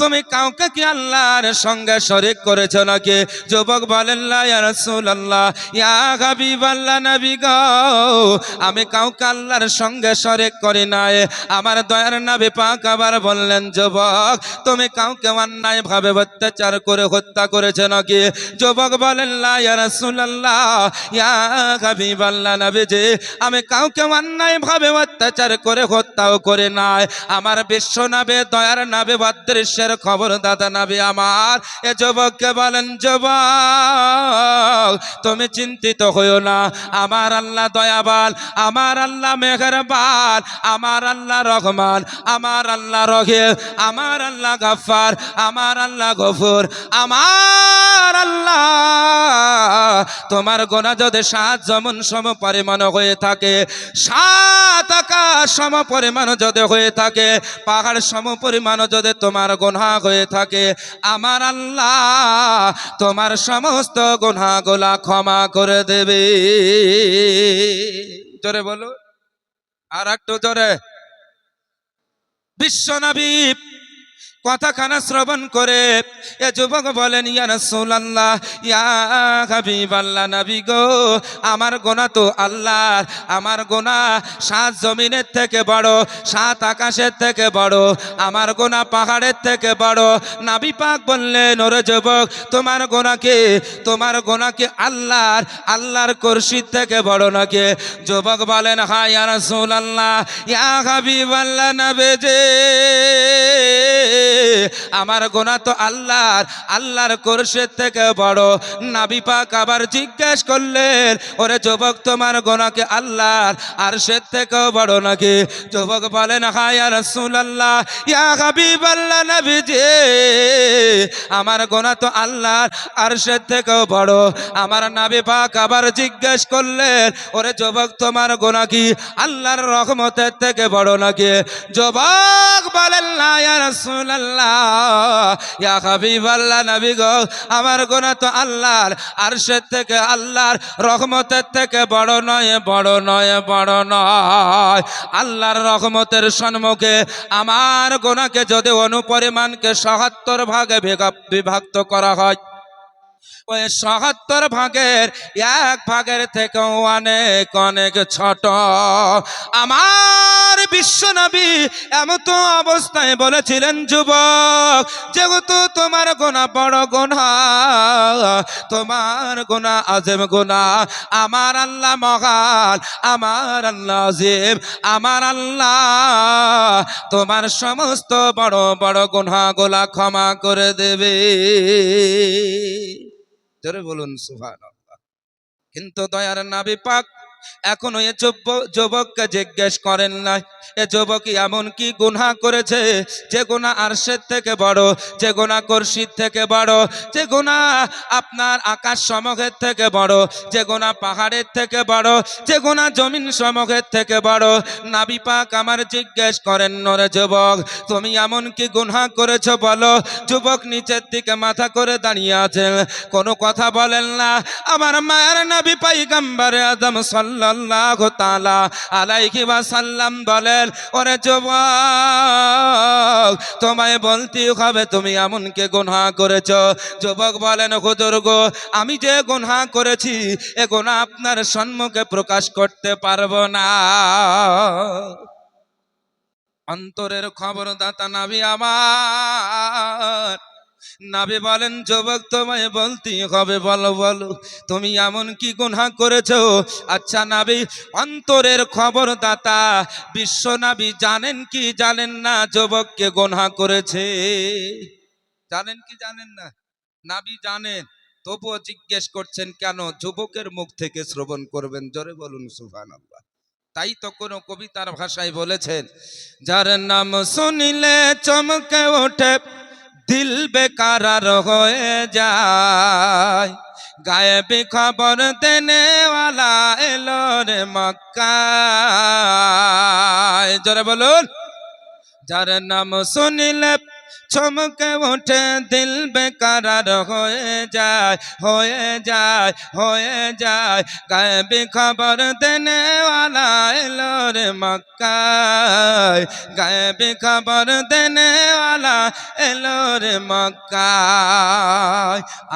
তুমি কাউকে কি আল্লাহর সঙ্গে শরিক করেছ নাকি? যুবক বলেন ইয়া আমি কাউকে আল্লাহর সঙ্গে শরিক করি নাই। আমার দয়ার নবী পাক আবার বললেন, যুবক, তুমি কাউকে অন্যায় ভাবে অত্যাচার করে হত্যা করেছে নাকি? যুবক বলেন ইয়া নবীজি, আমি কাউকে অন্যায় ভাবে অত্যাচার করে হত্যাও করে নাই। আমার বিশ্ব নাবে দয়ার নাবে, অদৃশ্যের খবর দাদা নাবি আমার। এ যুবককে বলেন, যুবক, তুমি চিন্তিত হইও না। আমার আল্লাহ দয়াবান, আমার আল্লাহ মেঘরবান আমার আল্লাহ রহমান, আমার আল্লাহ রহে আমার আল্লাহ গাফার আমার আল্লাহ গফুর, আমার আল্লাহ তোমার গোনা যদি সাত যেমন সম পরিমাণ হয়ে থাকে, সাত আকাশ সম পরিমাণ যদি হয়ে থাকে, পাহাড় সম পরিমাণ যদি তোমার গোনা হয়ে থাকে। আমার আল্লাহ তোমার সমস্ত গোনা ক্ষমা করে দেবে। জোরে বলো। আর একটু জোরে বিশ্বনবী কথাখানা শ্রবণ করে এ যুবক বলেন, ইয়া রাসূলুল্লাহ, ইয়া হাবিবাল্লাহ নবী গো, আমার গোনা তো আল্লাহর, আমার গোনা সাত জমিনের থেকে বড়, সাত আকাশের থেকে বড়, আমার গোনা পাহাড়ের থেকে বড়। নাবি পাক বললেন, ওরে যুবক, তোমার গোনাকে তোমার গোনাকে আল্লাহর? আল্লাহর কুরসির থেকে বড় নাকি? যুবক বলেন, হা, ইয়া রাসূলুল্লাহ, ইয়া হাবিবাল্লাহ নবী যে আমার গোনা তো আল্লাহর আল্লাহর কোরশের থেকে বড়। নাবি পাক আবার জিজ্ঞেস করলেন, ওরে যুবক, তোমার গোনাকে আল্লাহর, আর সে থেকেও বড় নাকি? যুবক বলেন, হায়া রসুল আল্লাহ ইয়া হাবিব আল্লাহ নবী যে আমার গোনা তো আল্লাহর, আর সে থেকেও বড়। আমার নাবি পাক আবার জিজ্ঞেস করলেন, ওরে যুবক, তোমার গোনা কি আল্লাহর রহমতের থেকে বড় নাকি? যুবক বলেন না ইয়া রাসূলুল্লাহ হাবিবাল্লাহ নবী গো, আমার গোনা তো আল্লাহর, আরশের থেকে আল্লাহর, রহমতের থেকে বড় নয় বড় নয় বড় নয়। আল্লাহর রহমতের সম্মুখে আমার গোনাকে যদি অনুপরিমাণকে সহাত্তর ভাগে বিভক্ত করা হয় ওই সহাত্তর ভাগের এক ভাগের থেকে অনেক অনেক ছোট। আমার বিশ্বনবী এমত অবস্থায় বলেছিলেন, যুবক, যেহেতু তোমার গোনা বড় গোনা, তোমার গোনা আজেম গোনা, আমার আল্লাহ মহান, আমার আল্লাহ আজিম আমার আল্লাহ, তোমার সমস্ত বড় বড় গোনা গোলা ক্ষমা করে দেবে। জোরে বলুন সুহান কিন্তু দয়ার নাবি পাক এখনও এ যুবককে জিজ্ঞেস করেন না এ যুবক এমন কি গুনাহ করেছে? যে গুনাহ আরশের থেকে বড়, যে গুনাহ কর্ষির থেকে বড়, যে গুনাহ আপনার আকাশ সমঘের থেকে বড়, যে গুনাহ পাহাড়ের থেকে বড়, যে গুনাহ জমিন সমঘের থেকে বড়। নাবি পাক আমার জিজ্ঞেস করেন, নরে যুবক, তুমি এমন কি গুনাহ করেছ বলো? যুবক নিচের দিকে মাথা করে দাঁড়িয়ে আছেন। কোনো কথা বলেন না। আমার মায়ের নবী পাইগাম্বারে আদম সাল্লাল্লাহু তাআলা আলাইহি ওয়াসাল্লাম বলেন, ওরে যুবক, তোমায় বলতে হবে তুমি এমন কে গুনাহ করেছ? যুবক বলেন, হুজুর গো, আমি যে গুনাহ করেছি, এ গুনাহ আপনার সম্মুখে প্রকাশ করতে পারব না। অন্তরের খবর দাতা নাবি আমার নাবি বলেন, যুবক তোমায় বলতে হবে, বলো বলো, তুমি এমন কি গুনাহ করেছ? আচ্ছা নাবি, অন্তরের খবর দাতা বিশ্ব নাবি জানেন কি জানেন না? যুবককে গুনাহ করেছে। জানেন কি জানেন না? নাবি জানেন, তবুও জিজ্ঞেস করছেন, কেন যুবকের মুখ থেকে শ্রবণ করবেন? জোরে বলুন, সুবহানাল্লাহ। তাই তো কোনো কবিতার ভাষায় বলেছেন, যার নাম শুনিলে চমকে ওঠে। দিল বেকারার হয়ে যায়। গায়েবি খবর দেনেওয়ালা এলো রে মক্কায়। জোরে বলুন, যার নাম শুনিলে চমকে ওঠে দিল বেকারার হয়ে যায় হয়ে যায় হয়ে যায়। গায়েবী খবর দেনেওয়ালা এলো রে মক্কায়। গায়েবী খবর দেনেওয়ালা এলো রে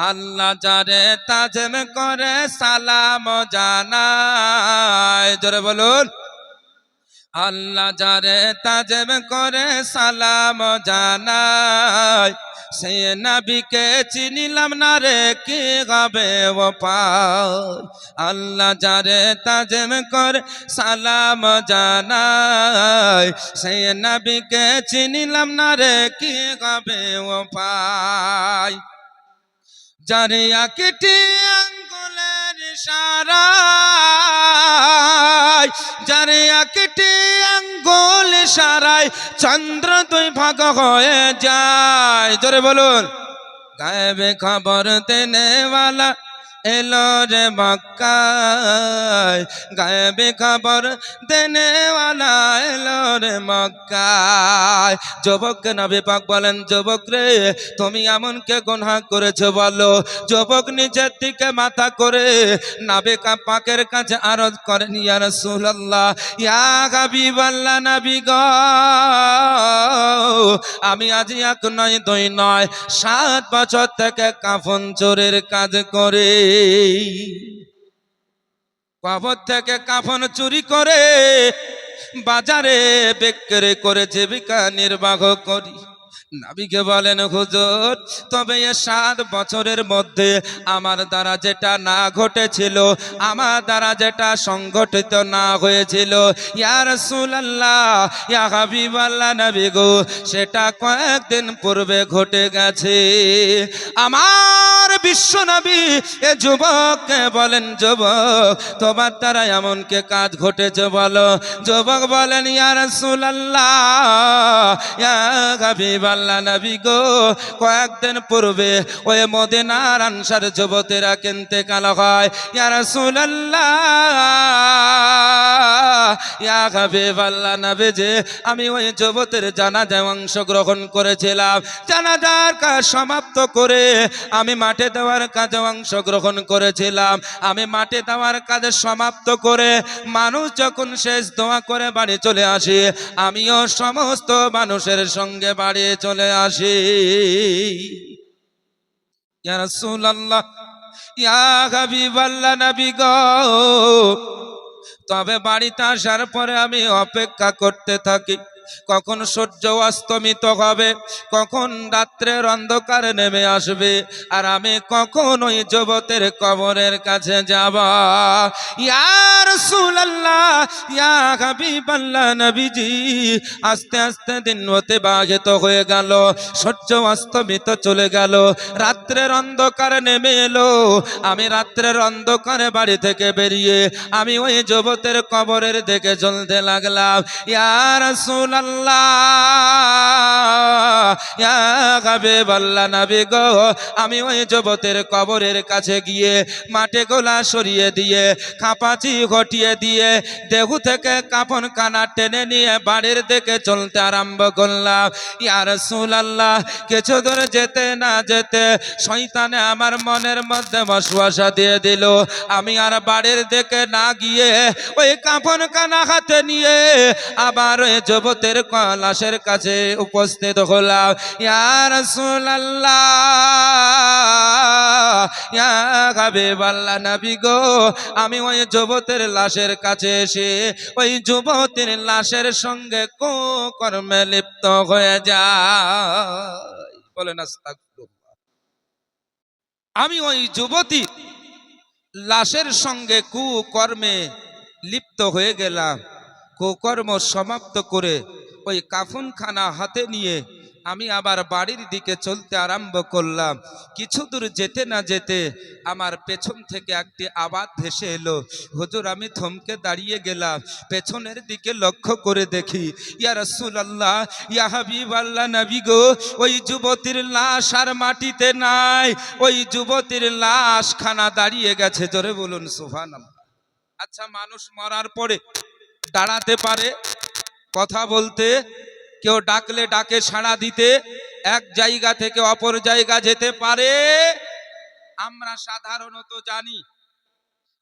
আল্লাহ যারে তাজেম করে সালাম জানায়। জোরে বলুন। আল্লাহ যারে তাজেম করে সালাম জানায় সে নবীকে চিনিলাম না রে কি গাবে ও পায় আল্লাহ যারে তাজেম করে সালাম জানায় সে নবীকে চিনিলাম না রে কি গাবে ও পায় যারে আকিটি সারায় যারে একটি আঙ্গুল সারায় চন্দ্র দুই ভাগ হয়ে যায়। জোরে বলুন। গায়েবে খবর দেনেওয়ালা এলো রে মক্কায়, গায়েবে খবর দেনেওয়ালা এলো রে মক্কায়। যুবককে নবী পাক বলেন, যুবক রে, তুমি এমন কে গুনাহ করেছ বলো? যুবক নিজের দিকে মাথা করে নাবে পাকের কাছে আরজ করেন, ইয়া রাসূলুল্লাহ, ইয়া হাবিবাল্লাহ নবী গো, আমি আজ এক নয়, দুই নয়, সাত বছর থেকে কাফন চোরের কাজ করে। কবর থেকে কাফন চুরি করে বাজারে বিক্রি করে জীবিকা নির্বাহ করি। নাবিকে বলেন, হুজুর, তবে এ সাত বছরের মধ্যে আমার দ্বারা যেটা না ঘটেছিল, আমার দ্বারা যেটা সংগঠিত না হয়েছিল ইয়ার সুলাল্লাহ ইয়া হাবিবাল্লাহ নবী গো, সেটা কয়েকদিন পূর্বে ঘটে গেছে। আমার বিশ্ব নবী, এ যুবককে বলেন, যুবক, তোমার দ্বারা এমন কে কাজ ঘটেছে বলো। যুবক বলেন ইয়ার সুলাল্লাহ ইয়া হাবিবাল্লাহ নবী গো, কয়েকদিন পূর্বে ওই মদিনার আনসার যুবতেরা কিনতে কালো হয়, ইয়া রাসূলুল্লাহ, ইয়া আমি ওই যুবতের জানাজায় অংশগ্রহণ করেছিলাম। জানাজার কাজ সমাপ্ত করে আমি মাঠে দেওয়ার কাজে অংশগ্রহণ করেছিলাম। আমি মাঠে দেওয়ার কাজে সমাপ্ত করে মানুষ যখন শেষ দোয়া করে বাড়ি চলে আসি, আমিও সমস্ত মানুষের সঙ্গে বাড়ি চলে আসি। আসে রাসূলুল্লাহ, ইয়া হাবিবাল্লাহ নবী গো, তবে বাড়িতে আসার পরে আমি অপেক্ষা করতে থাকি। কখন সূর্য অস্তমিত হবে, কখন রাত্রের অন্ধকার নেমে আসবে, আর আমি কখন ওই যুবতের কবরের কাছে যাব। ইয়ার সুলাল্লাহ ইয়া হাবিবাল্লাহ নবীজি, আস্তে আস্তে দিন হতে অতিবাহিত হয়ে গেল, সূর্য অস্তমিত চলে গেল, রাত্রের অন্ধকার নেমে এলো। আমি রাত্রের অন্ধকারে বাড়ি থেকে বেরিয়ে আমি ওই যুবতের কবরের দিকে চলতে লাগলাম। ইয়ার সুলাল্লাহ আমি ওই যুবতের কবরের কাছে গিয়ে মাঠে গোলা সরিয়ে দিয়ে, খাপাচি ঘটিয়ে দিয়ে, দেহু থেকে কাপন কানা টেনে নিয়ে বাড়ির দিকে চলতে আরম্ভ করলাম। ইয়ার সুলাল্লাহ কিছু দূর যেতে না যেতে শয়তানে আমার মনের মধ্যে বসবাসা দিয়ে দিল। আমি আর বাড়ির দিকে না গিয়ে ওই কাপন কানা হাতে নিয়ে আবার ওই যুবতের লাশের কাছে উপস্থিত হলাম। ইয়ার ইয়া হাবিবাল্লাহ নবী গো, আমি ওই যুবতের লাশের কাছে এসে, ওই যুবতীর লাশের সঙ্গে কর্মে লিপ্ত হয়ে যায় বলেন। আমি ওই যুবতী লাশের সঙ্গে কুকর্মে লিপ্ত হয়ে গেলাম। কুকর্ম সমাপ্ত করে ওই কাফনখানা হাতে নিয়ে আমি আবার বাড়ির দিকে চলতে আরম্ভ করলাম। কিছু দূর যেতে না যেতে আমার পেছন থেকে একটি আবাদ ভেসে এলো। হুজুর, আমি থমকে দাঁড়িয়ে গেলাম। পেছনের দিকে লক্ষ্য করে দেখি, ইয়া রসুল আল্লাহ ইয়া হাবিব আল্লাহ নবী গো, ওই যুবতীর লাশ আর মাটিতে নাই। ওই যুবতীর লাশ খানা দাঁড়িয়ে গেছে। জোরে বলুন সুফান আচ্ছা মানুষ মরার পরে দাঁড়াতে পারে। কথা বলতে, কেউ ডাকলে ডাকে সাড়া দিতে, এক জায়গা থেকে অপর জায়গা যেতে পারে। আমরা সাধারণত জানি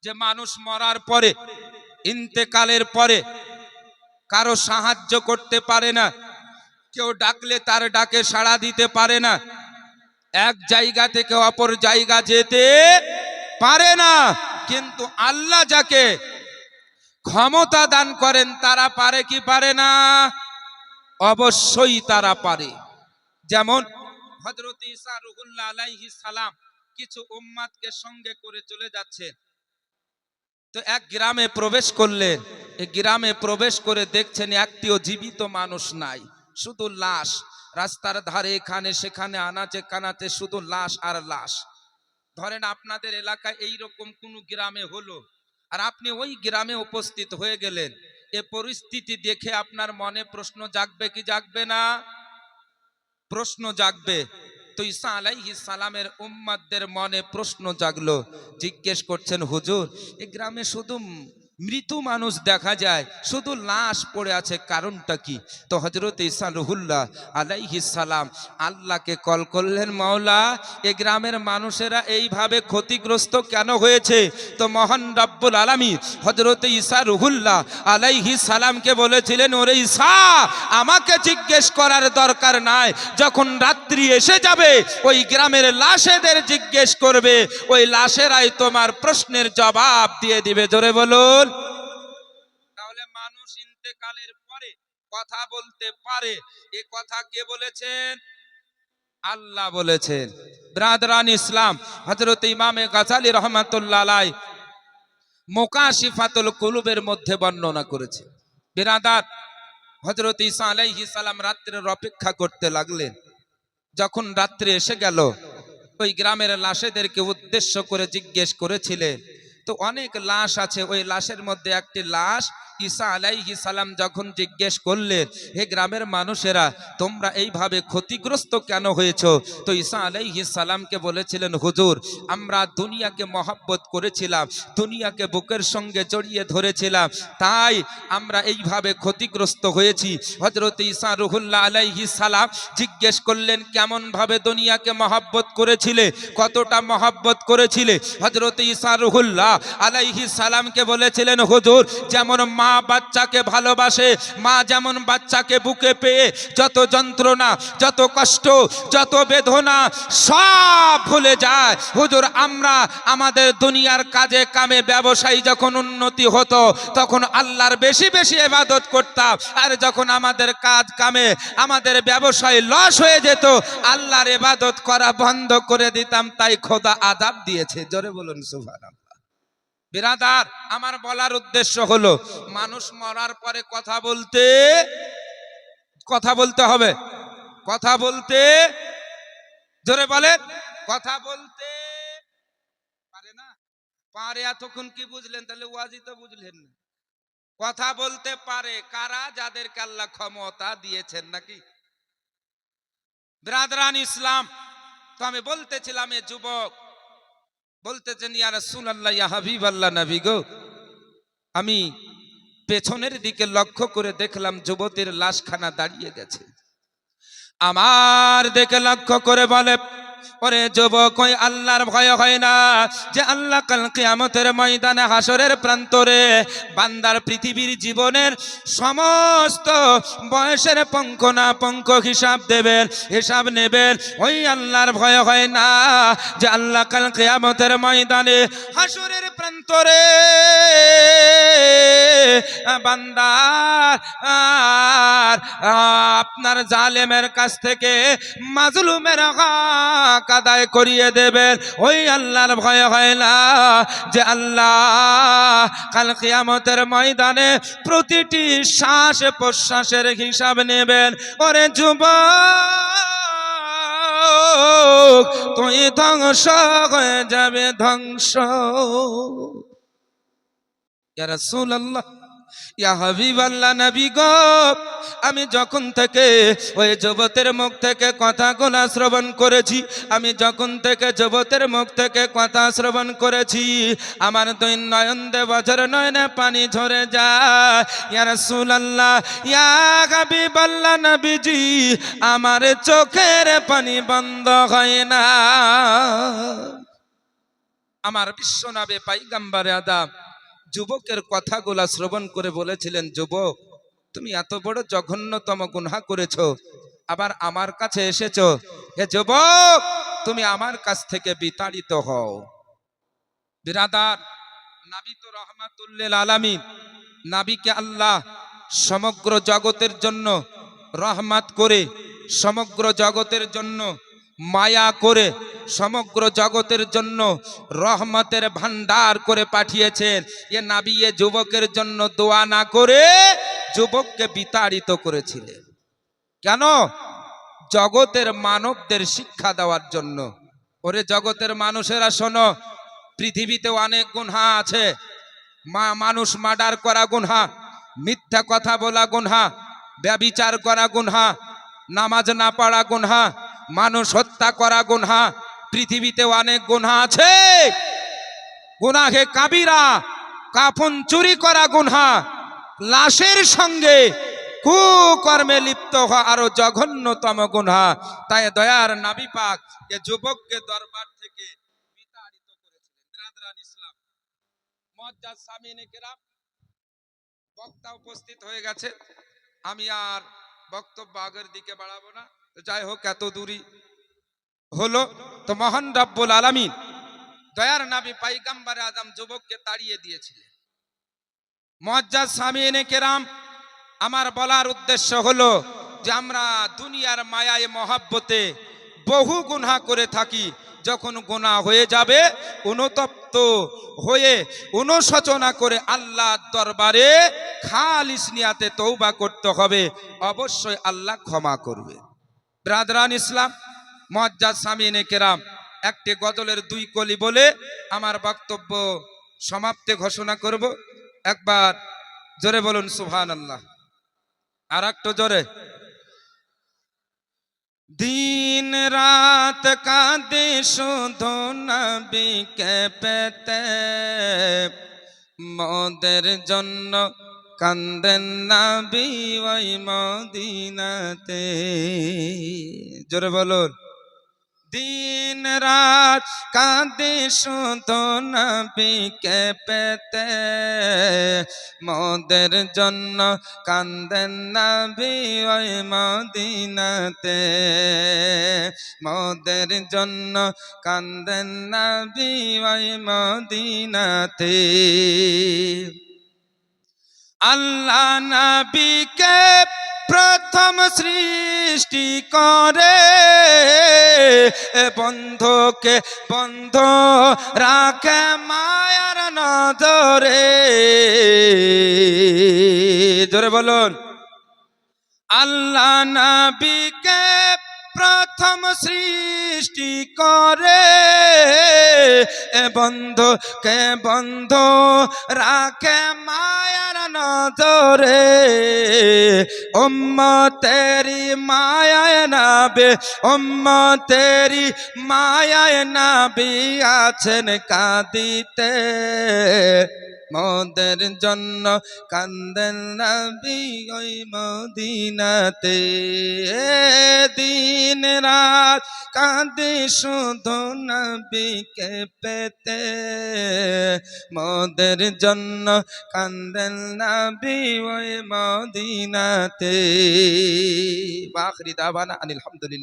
যে মানুষ মরার পরে, ইন্তেকালের পরে কারও সাহায্য করতে পারে না। কেউ ডাকলে তার ডাকে সাড়া দিতে পারে না। এক জায়গা থেকে অপর জায়গা যেতে পারে না। কিন্তু আল্লাহ যাকে ক্ষমতা দান করেন, তারা পারে কি পারে না? অবশ্যই তারা পারে। যেমন হজরত ঈসা রুহুল্লাহ আলাইহি সালাম কিছু উম্মাদকে সঙ্গে করে চলে যাচ্ছেন। তো এক গ্রামে প্রবেশ করলেন। এই গ্রামে প্রবেশ করে দেখছেন একটিও জীবিত মানুষ নাই। শুধু লাশ। রাস্তার ধারে এখানে, সেখানে, আনাচে, কানাচে শুধু লাশ আর লাশ। ধরেন আপনাদের এলাকায় এই রকম কোন গ্রামে হলো। আর আপনি ওই গ্রামে উপস্থিত হয়ে গেলেন। এ পরিস্থিতি দেখে আপনার মনে প্রশ্ন জাগবে কি জাগবে না? প্রশ্ন জাগবে। তো ঈসা আলাইহি সালামের উম্মাদদের মনে প্রশ্ন জাগলো। জিজ্ঞেস করছেন, হুজুর, এ গ্রামে শুধু মৃত মানুষ দেখা যায়, শুধু লাশ পড়ে আছে, কারণটা কি? তো হজরত ঈসা রহুল্লাহ সালাম আল্লাহকে কল করলেন, মাওলা, এ গ্রামের মানুষেরা এইভাবে ক্ষতিগ্রস্ত কেন হয়েছে? তো মহান রব্বুল আলামী হজরত ঈসা রহুল্লাহ আলাইহিস সালামকে বলেছিলেন, ওরে ইসা আমাকে জিজ্ঞেস করার দরকার নাই। যখন রাত্রি এসে যাবে, ওই গ্রামের লাশেদের জিজ্ঞেস করবে, ওই লাশেরাই তোমার প্রশ্নের জবাব দিয়ে দিবে। জোরে বলুন। তাহলে মানুষ ইন্তেকালের পরে কথা বলতে পারে। এ কথা কে বলেছেন? আল্লাহ বলেছেন। ব্রাদরান ইসলাম হজরত ইমামে গাজালি রহমাতুল্লাহ আলাই মোকাশিফাতুল কুলুবের মধ্যে বর্ণনা করেছে। বিরাদার হজরত ঈসা আলাইহি সালাম রাত্রের অপেক্ষা করতে লাগলেন। যখন রাত্রে এসে গেল, ওই গ্রামের লাশেদেরকে উদ্দেশ্য করে জিজ্ঞেস করেছিলেন তো অনেক লাশ আছে ওই লাশের মধ্যে একটি লাশ ঈসা আলাইহি সালাম যখন জিজ্ঞেস করলেন, হে গ্রামের মানুষেরা, তোমরা এইভাবে ক্ষতিগ্রস্ত কেন হয়েছ? তো ঈসা আলাইহি সালামকে বলেছিলেন, হুজুর, আমরা দুনিয়াকে মহাব্বত করেছিলাম, দুনিয়াকে বুকের সঙ্গে জড়িয়ে ধরেছিলাম, তাই আমরা এইভাবে ক্ষতিগ্রস্ত হয়েছি। হজরত ঈসা রুহুল্লাহ আলাইহি সালাম জিজ্ঞেস করলেন কেমন ভাবে দুনিয়াকে মহাব্বত করেছিলে? কতটা মহাব্বত করেছিলে? হজরত ঈসা রুহুল্লাহ আলাইহি সালামকে বলেছিলেন, হুজুর, যেমন মা বাচ্চাকে ভালোবাসে, মা যেমন বাচ্চাকে বুকে পেয়ে যত যন্ত্রণা, যত কষ্ট, যত বেদনা সব ভুলে যায়। হুজুর, আমরা আমাদের দুনিয়ার কাজে কামে ব্যবসায়ী যখন উন্নতি হতো, তখন আল্লাহর বেশি বেশি ইবাদত করতাম। আর যখন আমাদের কাজ কামে আমাদের ব্যবসায় লস হয়ে যেত, আল্লাহর ইবাদত করা বন্ধ করে দিতাম, তাই খোদা আদাব দিয়েছে। জোরে বলুন, সুবহানাল্লাহ। বিরাদার, আমার বলার উদ্দেশ্য হলো, মানুষ মরার পরে কথা বলতে কথা বলতে হবে। কথা বলতে ধরে বলেন, কথা বলতে পারে না। পারে এতক্ষণ কি বুঝলেন? তাহলে ওয়াজি তো বুঝলেন না। কথা বলতে পারে কারা যাদেরকে আল্লাহ ক্ষমতা দিয়েছেন নাকি? ব্রাদরান ইসলাম, তো আমি বলতেছিলাম, এ যুবক বলতেছেন, ইয়া রাসূলুল্লাহ, ইয়া হাবিবাল্লাহ নবী গো। আমি পেছনের দিকে লক্ষ্য করে দেখলাম যুবতীর লাশখানা দাঁড়িয়ে গেছে। আমার দেখে লক্ষ্য করে বলে ওরে যুবক আল্লাহর ভয় হয় না যে আল্লাহ কাল কিয়ামতের ময়দানে হাসরের প্রান্তরে বান্দার পৃথিবীর জীবনের সমস্ত বয়সের পঙ্ক না পঙ্ক হিসাব দেবেন, হিসাব নেবেন। ওই আল্লাহর ভয় হয় না যে আল্লাহ কাল কিয়ামতের ময়দানে হাসরের প্রান্তরে বান্দার আপনার জালেমের কাছ থেকে মাজলুমের হক আদায় করিয়ে দেবেন। ওই আল্লাহর ভয় হয় না যে আল্লাহ কাল কিয়ামতের ময়দানে প্রতিটি শ্বাস প্রশ্বাসের হিসাব নেবেন। ওরে যুবক! তুই ধ্বংস হয়ে যাবে ধ্বংস। ইয়া রাসূলুল্লাহ। ইয়া হাবিবাল্লাহ নবী গো, আমি যখন থেকে ওই যুবতের মুখ থেকে কথাগুলো শ্রবণ করেছি, আমি যখন থেকে যুবতের মুখ থেকে কথা শ্রবণ করেছি, আমার দুই নয়ন দে বছর নয়নে পানি ঝরে যায়। ইয়া রাসূলুল্লাহ, ইয়া হাবিবাল্লাহ নবীজি, আমার চোখের পানি বন্ধ হয় না। আমার বিশ্বনাবে পাইগাম্বারে আদাম যুবকের কথাগুলা শ্রবণ করে বলেছিলেন, যুবক, তুমি এত বড় জঘন্যতম গুনহা করেছ, আবার আমার কাছে এসেছ। হে যুবক, তুমি আমার কাছ থেকে বিতাড়িত হও। বিরাদার, নাবি তো রহমাতুল্লিল আলামিন, নাবিকে আল্লাহ সমগ্র জগতের জন্য রহমাত করে, সমগ্র জগতের জন্য মায়া করে সমগ্র জগতের জন্য রহমতের ভান্ডার করে পাঠিয়েছেন। এ নাবিয়ে যুবকের জন্য দোয়া না করে যুবককে বিতাড়িত করেছিলেন। কেন? জগতের মানবদের শিক্ষা দেওয়ার জন্য। ওরে জগতের মানুষেরা শোনো পৃথিবীতে অনেক গুনহা আছে। মা, মানুষ মার্ডার করা গুনহা, মিথ্যা কথা বলা গুনহা, ব্যবিচার করা গুনহা, নামাজ না পড়া গুনহা, মানুষ হত্যা করা গুনহা পৃথিবীতে অনেক গুনহা আছে। গুনাহে কাবিরা, কাফন চুরি করা গুনহা, লাশের সঙ্গে কুকর্মে লিপ্ত হওয়া আরও জঘন্যতম গুনহা। তাই দয়ার নাবি পাক এ যুবককে দরবার থেকে বিতাড়িত করেছিলেন। ইসলাম মজ্জাদ বক্তা উপস্থিত হয়ে গেছে। আমি আর বক্তব্য আগের দিকে বাড়াবো না। যাই হোক, এত দূরই হলো, তো মহান রব্বুল আলামিন দয়ার নাবি পাইগাম্বার আদম যুবককে তাড়িয়ে দিয়েছিলেন। মজ্জাদ সামিনে কেরাম, আমার বলার উদ্দেশ্য হলো যে আমরা দুনিয়ার মায়ায়, মহাব্বতে বহু গুনাহ করে থাকি, যখন গুনাহ হয়ে যাবে, অনুতপ্ত হয়ে অনুশোচনা করে আল্লাহ দরবারে খালিস নিয়াতে তৌবা করতে হবে, অবশ্যই আল্লাহ ক্ষমা করবে। ব্রাদরান ইসলাম মজ্জাদ সামিনে কেরাম, একটি গজলের দুই কলি বলে আমার বক্তব্য সমাপ্তি ঘোষণা করব। একবার জোরে বলুন সুভান আল্লাহ আর একটু জোরে। দিন রাত কাঁদে শুধু নবীকে পেতে। মদের জন্য কান্দেন নবী ওই মদিনাতে। জোরে বলুন। দিন রাত কাঁদে শুধু নবীকে পেতে। মোদের জন্য কান্দেন নবী ওই মদিনাতে। মোদের জন্য কান্দেন নবী ওই মদিনাতে। আল্লাহ নবীকে প্রথম সৃষ্টি করে। বন্ধকে বন্ধ রাখে মায়ার নজরে। জোরে বলুন। আল্লাহ নবীকে প্রথম সৃষ্টি করে। বন্ধ কে বন্ধ রাখে মায়ার নজরে। ওম্ম তেরি মায়ায় নাবে ওম্ম তেরি মায়ায় নাবি আছেন কাঁদিতে। মোদের জন্য কান্দেন নবী ওই মদিনাতে। দিন রাত কাঁদে শুধু নবীকে পেতে। মোদের জন্য কান্দেন নবী ওই মদিনাতে। বাখরি দাবানা আনিল হামদুলিল্লাহ।